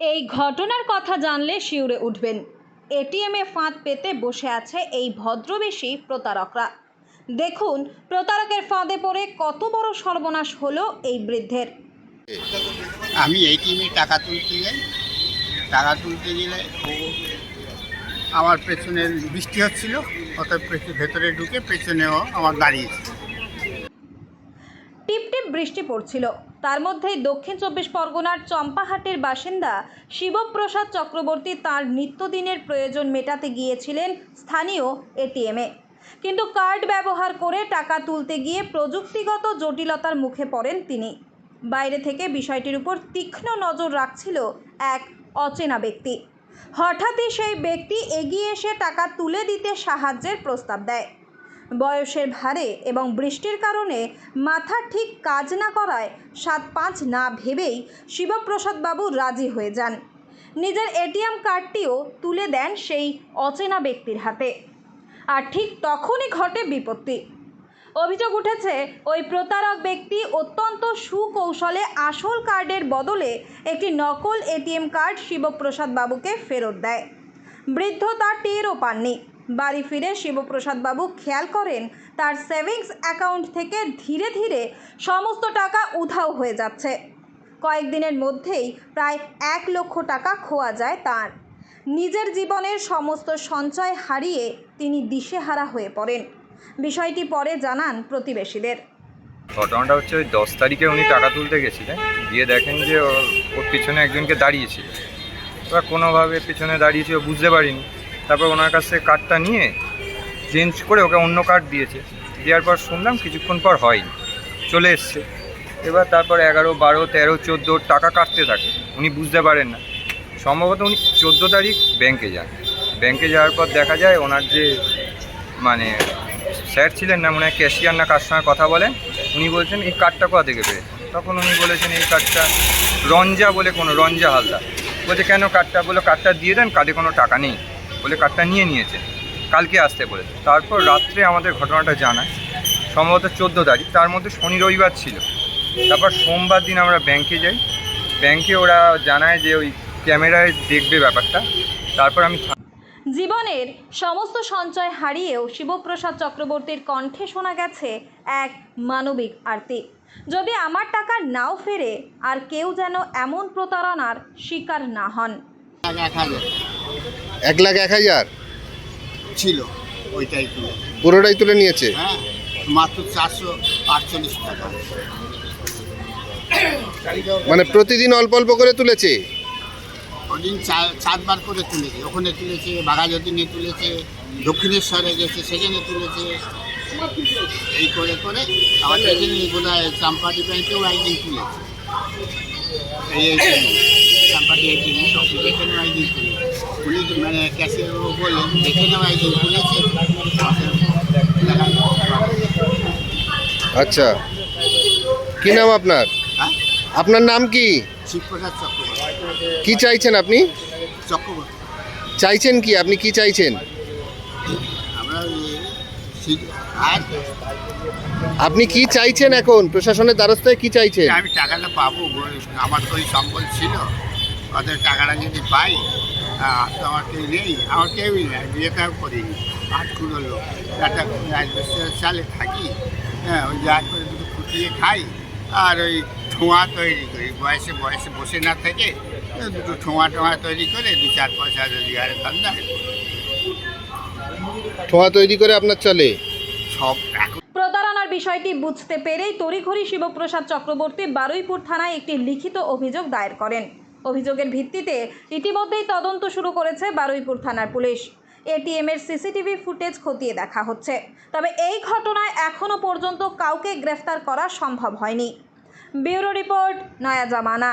এই ঘটনার কথা জানলে শিউরে উঠবেন। এটিএমে ফাঁদ পেতে বসে আছে এই ভদ্রবেশী প্রতারকরা। দেখুন প্রতারকের ফাঁদে পড়ে কত বড় সর্বনাশ হলো এই বৃদ্ধের। আমি এটিএমে টাকা তুলতে যাই টাকা তুলতে গেলে ও আমার পেছনে বৃষ্টি হচ্ছিল অর্থাৎ ভেতরে ঢুকে পেছনেও আমার দাঁড়িয়েছে। টিপটিপ বৃষ্টি পড়ছিল। তার মধ্যেই দক্ষিণ চব্বিশ পরগনার চম্পাহাটের বাসিন্দা শিবপ্রসাদ চক্রবর্তী তার নিত্যদিনের প্রয়োজন মেটাতে গিয়েছিলেন স্থানীয় এটিএমে কিন্তু কার্ড ব্যবহার করে টাকা তুলতে গিয়ে প্রযুক্তিগত জটিলতার মুখে পড়েন তিনি। বাইরে থেকে বিষয়টির উপর তীক্ষ্ণ নজর রাখছিল এক অচেনা ব্যক্তি। হঠাৎই সেই ব্যক্তি এগিয়ে এসে টাকা তুলে দিতে সাহায্যের প্রস্তাব দেয়। বয়সের ভারে এবং বৃষ্টির কারণে মাথা ঠিক কাজ না করায় সাত পাঁচ না ভেবেই শিবপ্রসাদ বাবু রাজি হয়ে যান। নিজের এটিএম কার্ডটিও তুলে দেন সেই অচেনা ব্যক্তির হাতে। আর ঠিক তখনই ঘটে বিপত্তি। অভিযোগ উঠেছে, ওই প্রতারক ব্যক্তি অত্যন্ত সুকৌশলে আসল কার্ডের বদলে একটি নকল এটিএম কার্ড শিবপ্রসাদ বাবুকে ফেরত দেয়। বৃদ্ধ তার টেরও পাননি। বাড়ি ফিরে শিবপ্রসাদ বাবু খেয়াল করেন, তার সেভিংস অ্যাকাউন্ট থেকে ধীরে ধীরে সমস্ত টাকা উধাও হয়ে যাচ্ছে। কয়েকদিনের মধ্যেই প্রায় এক লক্ষ টাকা খোয়া যায় তার। নিজের জীবনের সমস্ত সঞ্চয় হারিয়ে তিনি দিশেহারা হয়ে পড়েন। বিষয়টি পরে জানান প্রতিবেশীদের। ঘটনাটা হচ্ছে ওই দশ তারিখে উনি টাকা তুলতে গেছিলেন। গিয়ে দেখেন যে ওর পিছনে একজনকে দাঁড়িয়েছিল। এবার কোনোভাবে পিছনে দাঁড়িয়েছিল বুঝতে পারিনি। তারপর ওনার কাছে কার্ডটা নিয়ে চেঞ্জ করে ওকে অন্য কার্ড দিয়েছে। দেওয়ার পর শুনলাম কিছুক্ষণ পর হয়নি। চলে এসছে। এবার তারপর এগারো, বারো, তেরো, চোদ্দ টাকা কাটতে থাকে। উনি বুঝতে পারেন না। সম্ভবত উনি চোদ্দ তারিখ ব্যাংকে যান। ব্যাংকে যাওয়ার পর দেখা যায় ওনার যে মানে স্যার ছিলেন না, মনে হয় ক্যাশিয়ার না সঙ্গে কথা বলেন, উনি বলছেন, এই কার্ডটা কোথা থেকে পেয়ে তখন উনি বলেছেন, এই কার্ডটা রঞ্জা বলে কোনো, রঞ্জা হালদার। বলছে, কেন কার্ডটা বলে কার্ডটা দিয়ে দেন কার্ডে কোনো টাকা নেই। বলে কার্ডটা নিয়ে নিয়েছে। কালকে আসতে বলেছে তারপর রাত্রে আমাদের ঘটনাটা জানায়। সম্ভবত চোদ্দ তারিখ। তার মধ্যে শনি রবিবার ছিল। তারপর সোমবার দিন আমরা ব্যাংকে যাই। ব্যাংকে ওরা জানায় যে ওই ক্যামেরায় দেখবে ব্যাপারটা। তারপর আমি জীবনের সমস্ত সঞ্চয় হারিয়েও শিবপ্রসাদ চক্রবর্তীর কণ্ঠে শোনা গেছে এক মানবিক আরতি। যদি আমার টাকা নাও ফেরে আর কেউ যেন এমন প্রতারণার শিকার না হন। এক লাখ এক হাজার? ছিল ওইটাই তুলে। পুরোটাই তুলে নিয়েছে? হ্যাঁ মাত্র চারশো আটচল্লিশ টাকা। মানে প্রতিদিন অল্প অল্প করে তুলেছে? ওদিন চারবার করে তুলেছে। ওখানে তুলেছে বাঘাযতীনে তুলেছে দক্ষিণেশ্বরে গেছে সেখানে তুলেছে। এই করে করে আবার এখানে বোধ হয় চাম্পাটি ব্যাংকেও একদিন তুলেছে। এই চাম্পাটি একদিন এখানেও একদিন তুলেছে। মানে বললেন আচ্ছা। কি নাম আপনার? হ্যাঁ? আপনার নাম কি? কি চাইছেন আপনি? চাইছেন কি? আপনি কি চাইছেন? আপনি কি চাইছেন এখন? প্রশাসনের দ্বারস্থায় কি চাইছেন? আমি টাকাটা পাবো আমার তো ওই সম্বল ছিল। ওদের টাকাটা যদি পাই তো আমার কেউ নেই আমার কেউই নেই বিয়েটাও করিনি আট কুড়ো লোক একটা চালে থাকি হ্যাঁ ওই যা করে দুটো ফুটিয়ে খাই আর ওই ঠোঁয়া তৈরি করি বয়সে বয়সে বসে না থেকে ওই দুটো ঠোঁয়া টোঁয়া তৈরি করে দু চার পয়সা রোজগারের ধান্দা ঠোঁয়া তৈরি করে আপনার চলে। সব এখন প্রতারণার বিষয়টি বুঝতে পেরেই তড়িঘড়ি শিবপ্রসাদ চক্রবর্তী বারুইপুর থানায় একটি লিখিত অভিযোগ দায়ের করেন। অভিযোগের ভিত্তিতে ইতিমধ্যেই তদন্ত শুরু করেছে বারুইপুর থানার পুলিশ। এটিএম এর সিসিটিভি ফুটেজ খতিয়ে দেখা হচ্ছে। তবে এই ঘটনায় এখনও পর্যন্ত কাউকে গ্রেফতার করা সম্ভব হয়নি। ব্যুরো রিপোর্ট, নয়া জামানা।